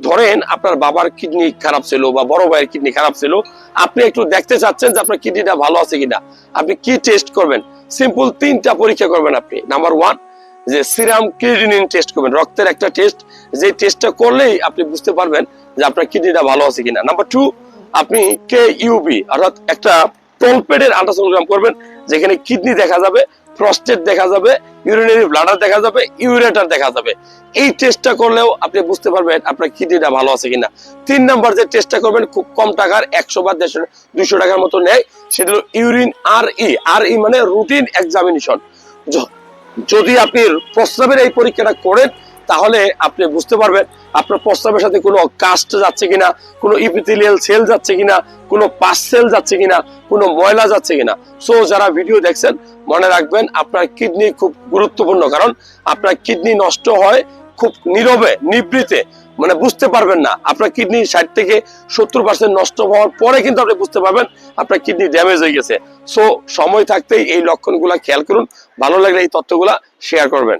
ধরেন আপনার বাবার কিডনি খারাপ ছিল বা বড় ভাইয়ের কিডনি খারাপ ছিল, আপনি একটু দেখতে চাচ্ছেন যে আপনার কিডনিটা ভালো আছে কিনা। আপনি কি টেস্ট করবেন? সিম্পল তিনটা পরীক্ষা করবেন আপনি। নাম্বার ওয়ান যে সিরাম ক্রিডিনিন টেস্ট করবেন। রক্তের একটা টেস্ট যে টেস্টটা করলেই আপনি বুঝতে পারবেন যে আপনার কিডনিটা ভালো আছে কিনা। নাম্বার টু আপনি কে ইউবি অর্থাৎ একটা টলপেডের আল্ট্রাসোনোগ্রাম করবেন, যেখানে কিডনি দেখা যাবে। প্রস্টেট দেখা যাবে ইউরিনারি ব্লাডার দেখা যাবে ইউরেটার দেখা যাবে। এই টেস্টটা করলেও আপনি বুঝতে পারবেন আপনার কিডনিটা ভালো আছে কিনা। তিন নাম্বার যে টেস্টটা করবেন, খুব কম টাকার, একশো বা দেড়শো দুইশো টাকার মতো নেয়, সেটা হলো ইউরিন আর ই আর ই মানে রুটিন এক্সামিনেশন যদি আপনি প্রস্তাবের এই পরীক্ষাটা করেন তাহলে আপনি বুঝতে পারবেন আপনার প্রস্রাবের সাথে কোনো কাস্ট যাচ্ছে কিনা, কোনো ইপিথেলিয়াল সেল যাচ্ছে কিনা, কোনো পাস সেল যাচ্ছে কিনা, কোনো ময়লা যাচ্ছে কিনা। সো যারা ভিডিও দেখছেন, মনে রাখবেন আপনার কিডনি খুব গুরুত্বপূর্ণ, কারণ আপনার কিডনি নষ্ট হয় খুব নীরবে নিবৃতে মানে বুঝতে পারবেন না, আপনার কিডনি ষাট থেকে সত্তর পার্সেন্ট নষ্ট হওয়ার পরে কিন্তু আপনি বুঝতে পারবেন আপনার কিডনি ড্যামেজ হয়ে গেছে। সো সময় থাকতেই এই লক্ষণগুলা খেয়াল করুন, ভালো লাগলে এই তথ্যগুলা শেয়ার করবেন।